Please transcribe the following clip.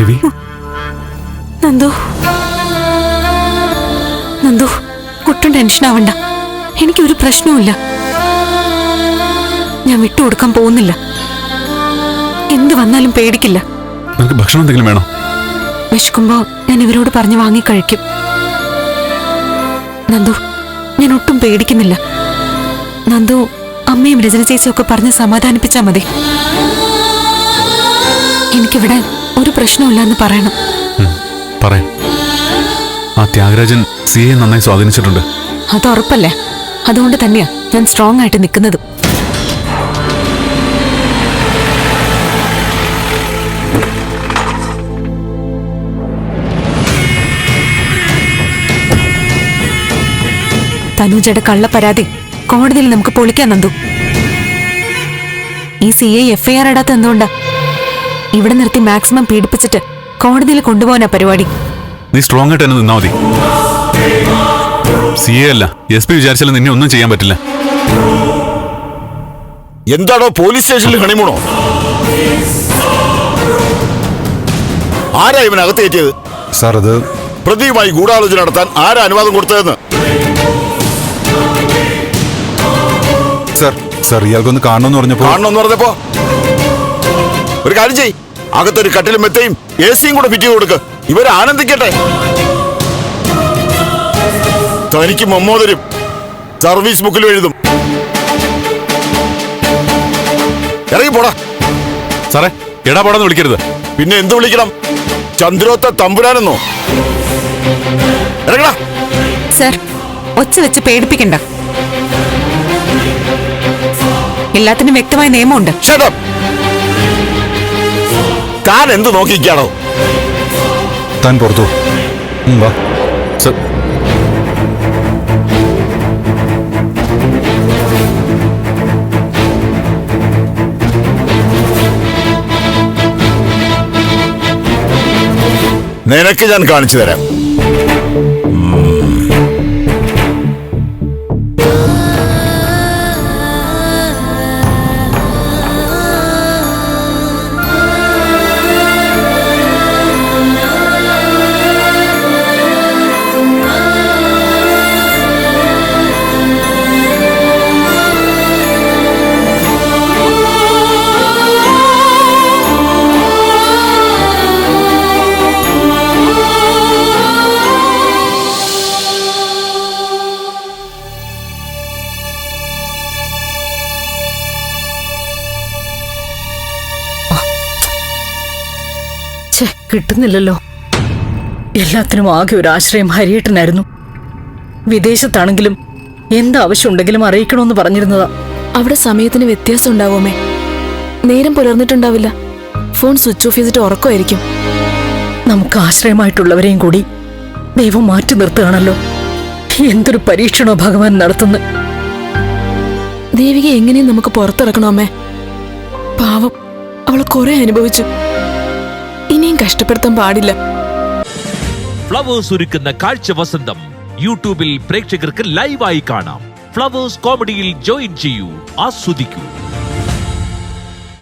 ദേവി. നന്ദു. നന്ദു ഒട്ടും ടെൻഷൻ ആവണ്ട. എനിക്കൊരു പ്രശ്നവുമില്ല. ഞാൻ വിട്ടുകൊടുക്കാൻ പോകുന്നില്ല. എന്ത് വന്നാലും പേടിക്കില്ല. നിനക്ക് ഭക്ഷണം എന്തെങ്കിലും വേണോ? വിശക്കുമ്പോ ഞാൻ ഇവരോട് പറഞ്ഞു വാങ്ങി കഴിക്കും. നന്ദു ഞാൻ ഒട്ടും പേടിക്കുന്നില്ല. നന്ദു അമ്മയും രചന ചേച്ചിയും ഒക്കെ പറഞ്ഞ് സമാധാനിപ്പിച്ചാ മതി. എനിക്കിവിടെ ഒരു പ്രശ്നമില്ല എന്ന് പറയണം പറയാം. ആ ത്യാഗരാജൻ സിയെ എ നന്നായി സ്വാധീനിച്ചിട്ടുണ്ട്. അത് ഉറപ്പല്ലേ? അതുകൊണ്ട് തന്നെയാ ഞാൻ സ്ട്രോങ് ആയിട്ട് നിൽക്കുന്നത്. തനുജയുടെ കള്ളപ്പരാതി കോടതിയിൽ നമുക്ക് പൊളിക്കാൻ നന്ദു. ഈ സി ഐ എഫ്ഐആർ ഇടാത്ത എന്തുകൊണ്ടാ? ഇവിടെ നിർത്തി മാക്സിമം പീഡിപ്പിച്ചിട്ട് കോടതിയിൽ കൊണ്ടുപോകാനാ പരിപാടി. നീ സ്ട്രോങ് ആയിട്ട് തന്നെ നിന്നാ മതി. സി എ അല്ല എസ് പി വിചാരിച്ചാലും നിന്നെ ഒന്നും ചെയ്യാൻ പറ്റില്ല. എന്താണോ പോലീസ് സ്റ്റേഷനിൽ ഹണിമൂണോ ആരാ ഇവൻ അകത്ത് കയറ്റിയത്? സാർ അത് പ്രതിയുമായി ഗൂഢാലോചന നടത്താൻ ആരാ അനുവാദം കൊടുത്തതെന്ന്? സാർ സാർ ഇയാൾക്കൊന്ന് കാണണമെന്ന് പറഞ്ഞപ്പോ കാണണമെന്ന് പറഞ്ഞപ്പോ ഒരു കാര്യം ചെയ്. അകത്തൊരു കട്ടിലും മെത്തയും എ സിയും കൂടെ ഫിറ്റ് ചെയ്ത് കൊടുക്ക്. ഇവരെ ആനന്ദിക്കട്ടെ. തനിക്ക് മമ്മോദരും സർവീസ് ബുക്കിലും എഴുതും. ഇറങ്ങി പോടാ. സാറേ എടാ പോടാന്ന് വിളിക്കരുത്. പിന്നെ എന്ത് വിളിക്കണം? ചന്ദ്രോത്ത തമ്പുരാനെന്നോ? ഇറങ്ങടാ. സർ ഒച്ച വെച്ച് പേടിപ്പിക്കണ്ട. എല്ലാത്തിനും വ്യക്തമായ നിയമമുണ്ട്. up. താൻ എന്ത് നോക്കിക്കാണോ താൻ പുറത്തു വാ. സർ. നിനക്ക് ഞാൻ കാണിച്ചു തരാം. കിട്ടുന്നില്ലല്ലോ. എല്ലാത്തിനും ആകെ ഒരു ആശ്രയം ഹരിയേട്ടനായിരുന്നു. വിദേശത്താണെങ്കിലും എന്താവശ്യമുണ്ടെങ്കിലും അറിയിക്കണമെന്ന് പറഞ്ഞിരുന്നതാ. അവിടെ സമയത്തിന് വ്യത്യാസം ഉണ്ടാവുമേ. നേരം പുലർന്നിട്ടുണ്ടാവില്ല. ഫോൺ സ്വിച്ച് ഓഫ് ചെയ്തിട്ട് ഉറക്കമായിരിക്കും. നമുക്ക് ആശ്രയമായിട്ടുള്ളവരെയും കൂടി ദൈവം മാറ്റി നിർത്തുകയാണല്ലോ. എന്തൊരു പരീക്ഷണോ ഭഗവാൻ നടത്തുന്നു. ദേവിക എങ്ങനെയും നമുക്ക് പുറത്തിറക്കണോ അമ്മേ പാവം അവൾ കുറെ അനുഭവിച്ചു. ഇനിയും കഷ്ടപ്പെടുത്താൻ പാടില്ല. ഫ്ലവേഴ്സ് ഒരുക്കുന്ന കാഴ്ച വസന്തം യൂട്യൂബിൽ പ്രേക്ഷകർക്ക് ലൈവായി കാണാം. ഫ്ലവേഴ്സ് കോമഡിയിൽ ജോയിൻ ചെയ്യൂ ആസ്വദിക്കൂ.